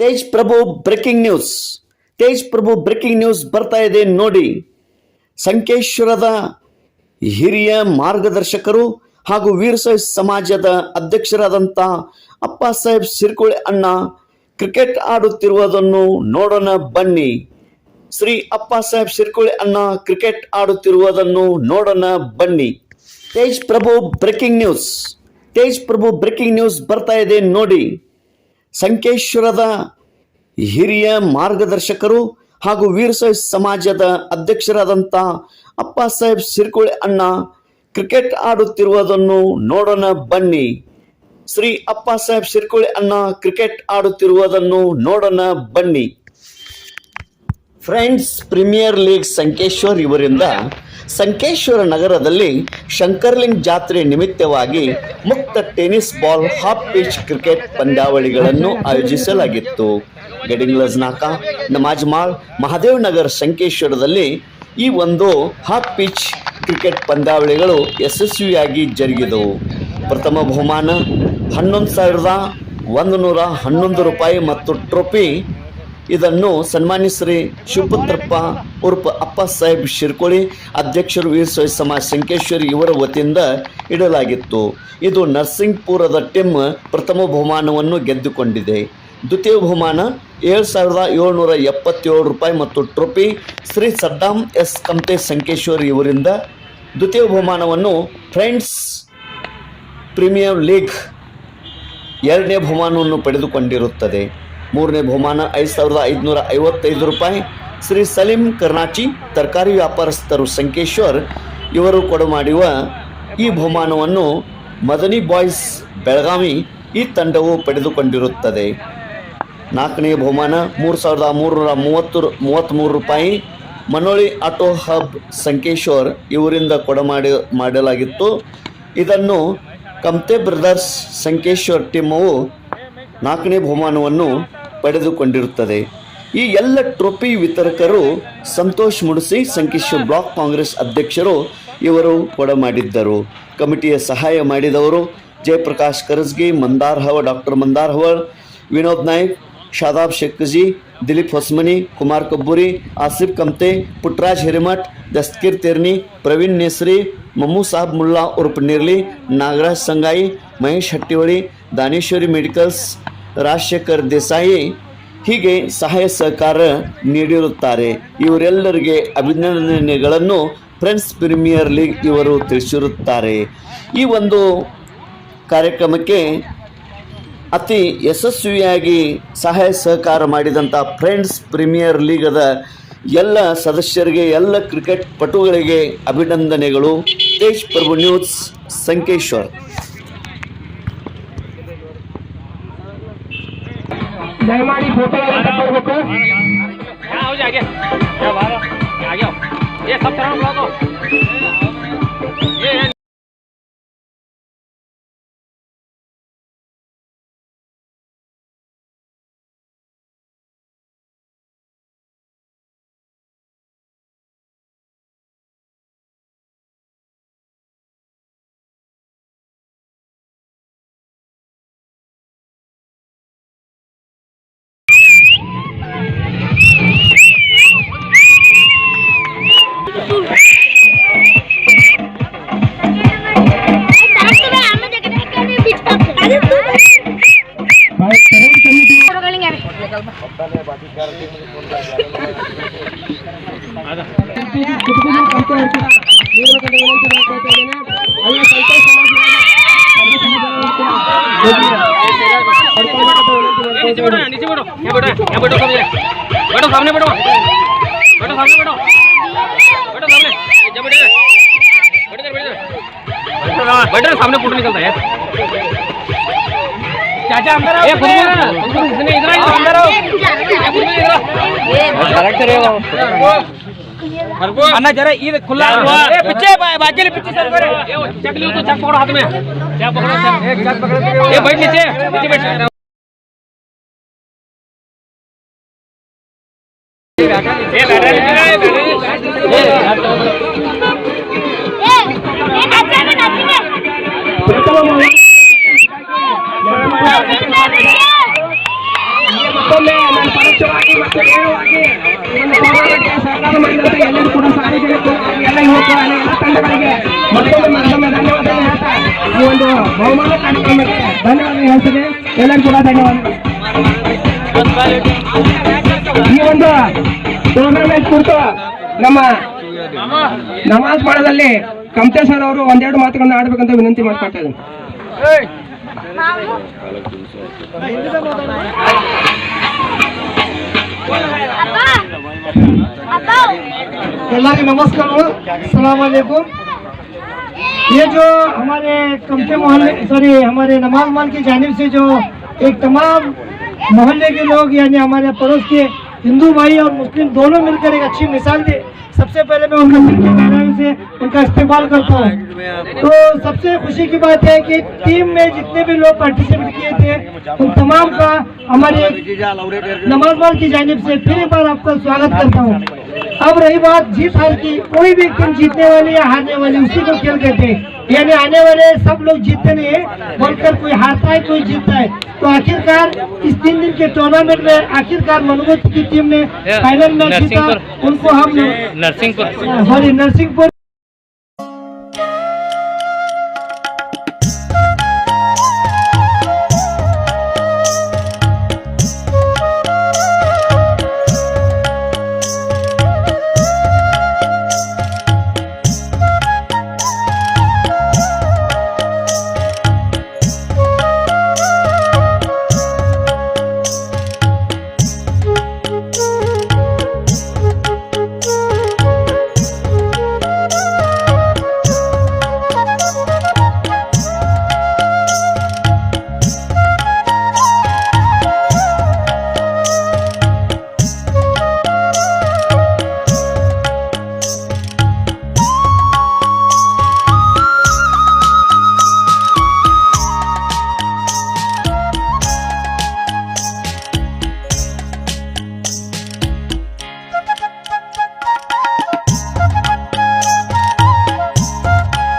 Tej Prabhu breaking news. Tej Prabhu breaking news ಬರ್ತಾ ಇದೆ ನೋಡಿ. ಸಂಕೇಶ್ವರದ ಹಿರಿಯ ಮಾರ್ಗದರ್ಶಕರು ಹಾಗೂ ವೀರಶೈವ ಸಮಾಜದ ಅಧ್ಯಕ್ಷರಾದಂಥ ಅಪ್ಪ ಸಾಹೇಬ್ ಸಿರ್ಕುಳೆ ಅಣ್ಣ ಕ್ರಿಕೆಟ್ ಆಡುತ್ತಿರುವುದನ್ನು ನೋಡೋಣ ಬನ್ನಿ. ಶ್ರೀ ಅಪ್ಪ ಸಾಹೇಬ್ ಸಿರ್ಕುಳೆ ಅಣ್ಣ ಕ್ರಿಕೆಟ್ ಆಡುತ್ತಿರುವುದನ್ನು ನೋಡೋಣ ಬನ್ನಿ. Tej Prabhu breaking news. Tej Prabhu breaking news ಬರ್ತಾ ಇದೆ ನೋಡಿ. ಸಂಕೇಶ್ವರದ ಹಿರಿಯ ಮಾರ್ಗದರ್ಶಕರು ಹಾಗೂ ವೀರಶೈವ ಸಮಾಜದ ಅಧ್ಯಕ್ಷರಾದಂಥ ಅಪ್ಪ ಸಾಹೇಬ್ ಸಿರ್ಕುಳೆ ಅಣ್ಣ ಕ್ರಿಕೆಟ್ ಆಡುತ್ತಿರುವುದನ್ನು ನೋಡೋಣ ಬನ್ನಿ. ಶ್ರೀ ಅಪ್ಪ ಸಾಹೇಬ್ ಸಿರ್ಕೊಳ್ಳಿ ಅಣ್ಣ ಕ್ರಿಕೆಟ್ ಆಡುತ್ತಿರುವುದನ್ನು ನೋಡೋಣ ಬನ್ನಿ. ಫ್ರೆಂಡ್ಸ್, ಪ್ರೀಮಿಯರ್ ಲೀಗ್ ಸಂಕೇಶ್ವರ್ ಇವರಿಂದ ಸಂಕೇಶ್ವರ ನಗರದಲ್ಲಿ ಶಂಕರ್ಲಿಂಗ್ ಜಾತ್ರೆ ನಿಮಿತ್ತವಾಗಿ ಮುಕ್ತ tennis ball half pitch cricket ಪಂದ್ಯಾವಳಿಗಳನ್ನು ಆಯೋಜಿಸಲಾಗಿತ್ತು. ಗಡಿಂಗ್ಲಜ್ ನಾಕ ನಮಾಜ್ಮಾಳ್ ಮಹಾದೇವ್ ನಗರ್ ಸಂಕೇಶ್ವರದಲ್ಲಿ ಈ ಒಂದು ಹಾಫ್ ಪಿಚ್ ಕ್ರಿಕೆಟ್ ಪಂದ್ಯಾವಳಿಗಳು ಯಶಸ್ವಿಯಾಗಿ ಜರುಗಿದವು. ಪ್ರಥಮ ಬಹುಮಾನ ಹನ್ನೊಂದು ಸಾವಿರದ ಒಂದು ನೂರ ಹನ್ನೊಂದು ರೂಪಾಯಿ ಮತ್ತು ಟ್ರೋಫಿ ಇದನ್ನು ಸನ್ಮಾನ್ಯ ಶ್ರೀ ಶಿವಪುತ್ರಪ್ಪ ಉರ್ಪ ಅಪ್ಪ ಸಾಹೇಬ್ ಶಿರ್ಕೋಳಿ, ಅಧ್ಯಕ್ಷರು ವೀರಶೈವ ಸಮಾಜ ಸಂಕೇಶ್ವರಿ ಇವರ ವತಿಯಿಂದ ಇಡಲಾಗಿತ್ತು. ಇದು ನರ್ಸಿಂಗ್ಪುರದ ಟಿಮ್ ಪ್ರಥಮ ಬಹುಮಾನವನ್ನು ಗೆದ್ದುಕೊಂಡಿದೆ. ದ್ವಿತೀಯ ಬಹುಮಾನ ಏಳು ಸಾವಿರದ ಏಳ್ನೂರ ಎಪ್ಪತ್ತೇಳು ರೂಪಾಯಿ ಮತ್ತು ಟ್ರೋಫಿ ಶ್ರೀ ಸದ್ದಾಮ್ ಎಸ್ ಕಂಪೆ ಸಂಕೇಶ್ವರಿ ಇವರಿಂದ ದ್ವಿತೀಯ ಬಹುಮಾನವನ್ನು ಫ್ರೆಂಡ್ಸ್ ಪ್ರೀಮಿಯರ್ ಲೀಗ್ ಎರಡನೇ ಬಹುಮಾನವನ್ನು ಪಡೆದುಕೊಂಡಿರುತ್ತದೆ. ಮೂರನೇ ಬಹುಮಾನ ಐದು ಸಾವಿರದ ಐದುನೂರ ಐವತ್ತೈದು ರೂಪಾಯಿ. ಶ್ರೀ ಸಲೀಂ ಕರ್ನಾಚಿ ತರಕಾರಿ ವ್ಯಾಪಾರಸ್ಥರು ಸಂಕೇಶ್ವರ್ ಇವರು ಕೊಡಮಾಡುವ ಈ ಬಹುಮಾನವನ್ನು ಮದನಿ ಬಾಯ್ಸ್ ಬೆಳಗಾವಿ ಈ ತಂಡವು ಪಡೆದುಕೊಂಡಿರುತ್ತದೆ. ನಾಲ್ಕನೇ ಬಹುಮಾನ ಮೂರು ಸಾವಿರದ ಮೂರುನೂರ ಮೂವತ್ತು ಮೂವತ್ತ್ಮೂರು ರೂಪಾಯಿ. ಮನೋಳಿ ಆಟೋ ಹಬ್ ಸಂಕೇಶ್ವರ್ ಇವರಿಂದ ಕೊಡಮಾಡಿ ಮಾಡಲಾಗಿತ್ತು. ಇದನ್ನು ಕಮ್ತೆ ಬ್ರದರ್ಸ್ ಸಂಕೇಶ್ವರ್ ಟಿಮ್ಮವು ನಾಲ್ಕನೇ ಬಹುಮಾನವನ್ನು ಪಡೆದುಕೊಂಡಿರುತ್ತದೆ. ಈ ಎಲ್ಲ ಟ್ರೋಫಿ ವಿತರಕರು ಸಂತೋಷ್ ಮುಡಿಸಿ ಸಂಕೇಶ್ವರ್ ಬ್ಲಾಕ್ ಕಾಂಗ್ರೆಸ್ ಅಧ್ಯಕ್ಷರು ಇವರು ಕೊಡಮಾಡಿದ್ದರು ಕಮಿಟಿಯ ಸಹಾಯ ಮಾಡಿದವರು ಜಯಪ್ರಕಾಶ್ ಕರಸ್ಗಿ, ಮಂದಾರ್ ಹವ ಡಾಕ್ಟರ್ ಮಂದಾರ್ ಹವಳ್ ವಿನೋದ್ ನಾಯ್ಕ್, ಶಾದಾಬ್ ಶೆಕ್ಕಜಿ ದಿಲೀಪ್ ಹೊಸ್ಮನಿ, ಕುಮಾರ್ ಕಬ್ಬೂರಿ, ಆಸಿಫ್ ಕಮ್ತೆ ಪುಟ್ರಾಜ್ ಹಿರಿಮಠ್ ದಸ್ತಗೀರ್ ತೆರ್ನಿ, ಪ್ರವೀಣ್ ನೇಸ್ರಿ ಮಮ್ಮು ಸಾಬ್ ಮುಲ್ಲಾ ಉರ್ಪ್ ನಿರ್ಲಿ, ನಾಗರಾಜ್ ಸಂಗಾಯಿ, ಮಹೇಶ್ ಹಟ್ಟಿಹೊಳಿ, ದಾನೇಶ್ವರಿ ಮೆಡಿಕಲ್ಸ್ ರಾಜಶೇಖರ್ ದೇಸಾಯಿ ಹೀಗೆ ಸಹಾಯ ಸಹಕಾರ ನೀಡಿರುತ್ತಾರೆ. ಇವರೆಲ್ಲರಿಗೆ ಅಭಿನಂದನೆಗಳನ್ನು ಫ್ರೆಂಡ್ಸ್ ಪ್ರೀಮಿಯರ್ ಲೀಗ್ ಇವರು ತಿಳಿಸಿರುತ್ತಾರೆ. ಈ ಒಂದು ಕಾರ್ಯಕ್ರಮಕ್ಕೆ ಅತಿ ಯಶಸ್ವಿಯಾಗಿ ಸಹಾಯ ಸಹಕಾರ ಮಾಡಿದಂಥ ಫ್ರೆಂಡ್ಸ್ ಪ್ರೀಮಿಯರ್ ಲೀಗದ ಎಲ್ಲ ಸದಸ್ಯರಿಗೆ, ಎಲ್ಲ ಕ್ರಿಕೆಟ್ ಪಟುಗಳಿಗೆ ಅಭಿನಂದನೆಗಳು. ತೇಜ್ ಪ್ರಭು ನ್ಯೂಸ್, ಸಂಕೇಶ್ವರ್. જયમાળી પોતાના તપર મૂકો યહાં આવો આગે યહાં બાર આગે આવો. ये सब तरफ लो तो सामने बैठो बैठो सामने बैठो बैठो सामने ये जा बैठो। बैठो बैठो। बैठो सामने फ़ोटो निकलता है चाचा अंदर आओ खुद इसने इधर आओ अंदर खुद आओ ಅಣ್ಣ ಜರ ಇದು ಖುಲ್ಲಾ ಪಿಚ್ಚೆ ಬಾಜಲಿ ಪಿಚ್ಚೆ ಸರ್ चक लियो तो चक पकड़ो हाथ में क्या पकड़ो चक पकड़ो ये बैठ नीचे नीचे बैठ ये बैठा नीचे ಬಹುಮಾನ ಕಾರ್ಯಕ್ರಮಕ್ಕೆ ಧನ್ಯವಾದ ಹೇಳ್ತೇನೆ. ಎಲ್ಲರಿಗೂ ಕೂಡ ಧನ್ಯವಾದ ಈ ಒಂದು ಟೂರ್ನಮೆಂಟ್ ಕುರಿತು ನಮ್ಮ ನಮಾಜ್ ಪಾಠದಲ್ಲಿ ಕಮತೆ ಸರ್ ಅವರು ಒಂದೆರಡು ಮಾತುಗಳನ್ನ ಆಡ್ಬೇಕಂತ ವಿನಂತಿ ಮಾಡ್ಕೊಳ್ತಾ ಇದ್ದೀನಿ. ಎಲ್ಲರಿಗೂ ನಮಸ್ಕಾರಗಳು ಸಲಾಮ್ ಅಲೈಕುಮ್. ये जो हमारे कमते मोहल्ले सॉरी हमारे नमाज़ माल की जानब से जो एक तमाम मोहल्ले के लोग, यानी हमारे पड़ोस के हिंदू भाई और मुस्लिम दोनों मिलकर एक अच्छी मिसाल दे। सबसे पहले मैं उनका दिल के गहराई से उनका इस्तेमाल करता हूँ। तो सबसे खुशी की बात है कि टीम में जितने भी लोग पार्टिसिपेट किए थे, उन तमाम का हमारे नमाज़ माल की जानब से फिर एक बार आपका स्वागत करता हूँ। अब रही बात जीत हार की कोई भी टीम जीतने वाली या हारने वाली उसी को खेल कहते हैं। यानी आने वाले सब लोग जीतते नहीं है बोलकर कोई हारता है कोई जीतता है। तो आखिरकार इस तीन दिन के टूर्नामेंट में आखिरकार मनोज की टीम ने फाइनल मैच जीता। उनको हम नरसिंहपुर। सॉरी नरसिंहपुर।